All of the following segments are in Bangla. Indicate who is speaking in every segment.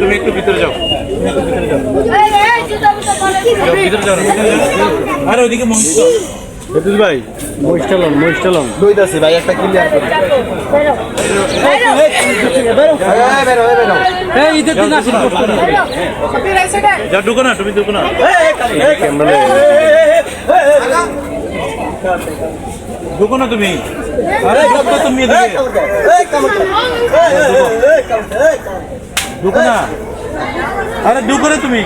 Speaker 1: তুমি একটু ভিতরে যাও ভিতরে যাও আরে ওইদিকে মহিষ
Speaker 2: ভাই
Speaker 3: দুইটা আছে ভাই একটা ক্লিয়ার করে
Speaker 1: যা ঢুকো না তুমি ঢুকো না ঢুকো না তুমি আরে ঢুকো তুমি এদিকে ঢুকো না আরে ঢুকো না তুমি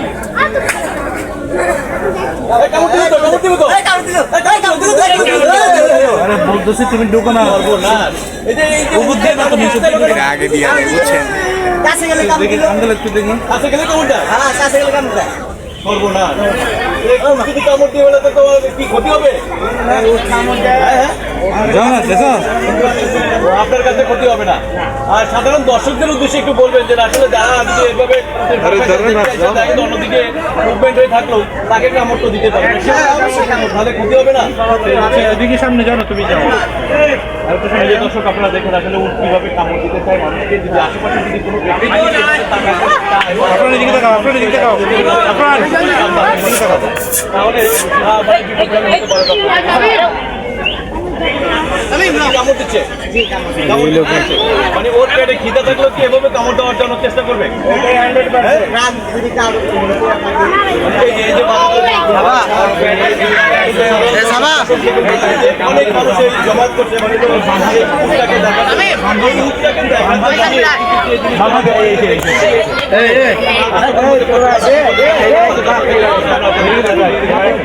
Speaker 1: আরে বলতেছি তুমি ঢুকো না উপর দিয়ে না তুমি
Speaker 3: আগে দিয়ে আগে বুঝছেন
Speaker 1: দেখি আঙ্কেল একটু দেখি করব না যাও না দেখো
Speaker 4: আপনার কাছে ক্ষতি হবে না আর সাধারণ একটু বলবেন যে যারা অন্যদিকে তাকে কামড় তো দিতে ক্ষতি হবে না
Speaker 1: সামনে জানো তুমি যাও
Speaker 4: তো দর্শক আপনারা দেখুন আসলে উট কীভাবে কামড় দিতে চায় মানুষকে যদি আশেপাশে যদি কোনো
Speaker 1: আপনার আপনার আপনার
Speaker 4: দিচ্ছে। মানে ওর পেটে খিদে থাকলেও কি এভাবে কামড় দেওয়ার জন্য চেষ্টা করবে? হ্যাঁ? অনেক মানুষ এই জমায়েত করছে মানে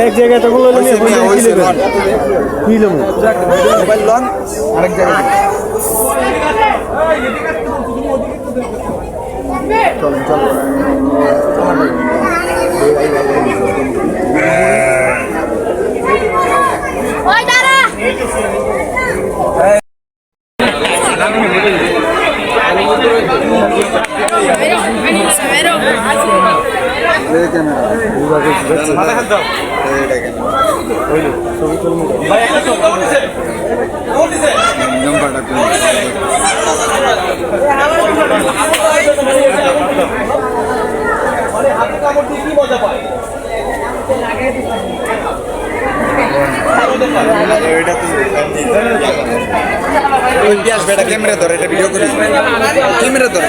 Speaker 2: এক জায়গায় তো গুলো নিয়ে
Speaker 3: মোবাইল লন আরেক জায়গায় চলেন চলেন
Speaker 5: ওই দাঁড়া
Speaker 3: এই ক্যামেরা
Speaker 4: পায়
Speaker 3: এটা পিয়াস বেটা ক্যামেরা ধরে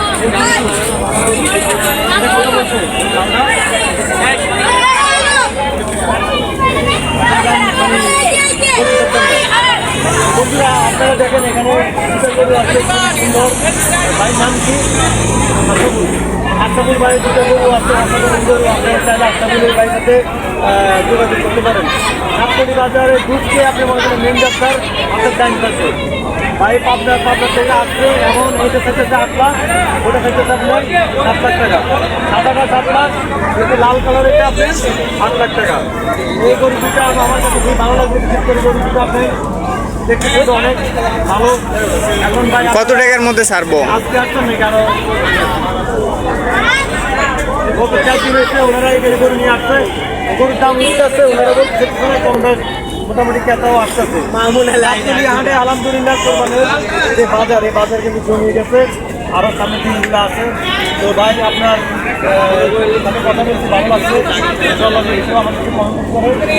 Speaker 2: বন্ধুরা, আপনারা দেখেন এখানে খুব সুন্দর। ভাই নাম কি? আশাবুল আশাবুল ভাইয়ের দুটো গরু আছে আশাবুল গরু আপনারা চাইলে আশাবুলের ভাইয়ের সাথে যোগাযোগ করতে পারেন। সাতকড়ি বাজারে ঢুকতে আপনি মনে করেন মেন রাস্তার অর্থাৎ ডাইন পাশে। ভাই পাবনা পাবনা থেকে আসছে এখন এইটা থেকে আট লাখ ওটা থেকে আপনার সাত লাখ টাকা। সাত টাকা সাত লাখ যেটা লাল কালার এটা আপনি, আট লাখ টাকা। এই গরু দুটা আমার কাছে খুবই ভালো লাগবে বিশেষ করে গরু দুটো আপনি
Speaker 3: কত টাকার মধ্যে
Speaker 2: সারবো মোটামুটি ক্রেতাও আসতেছে। আলহামদুলিল্লাহ বাজারে যে বাজার এই বাজার কিন্তু জমিয়ে গেছে। আরও সামনে দিনগুলো আছে। তো ভাই, আপনার কথা বলছি ভালো লাগছে কমেন্ট করে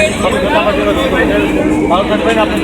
Speaker 2: ভালো থাকবেন, আপনার।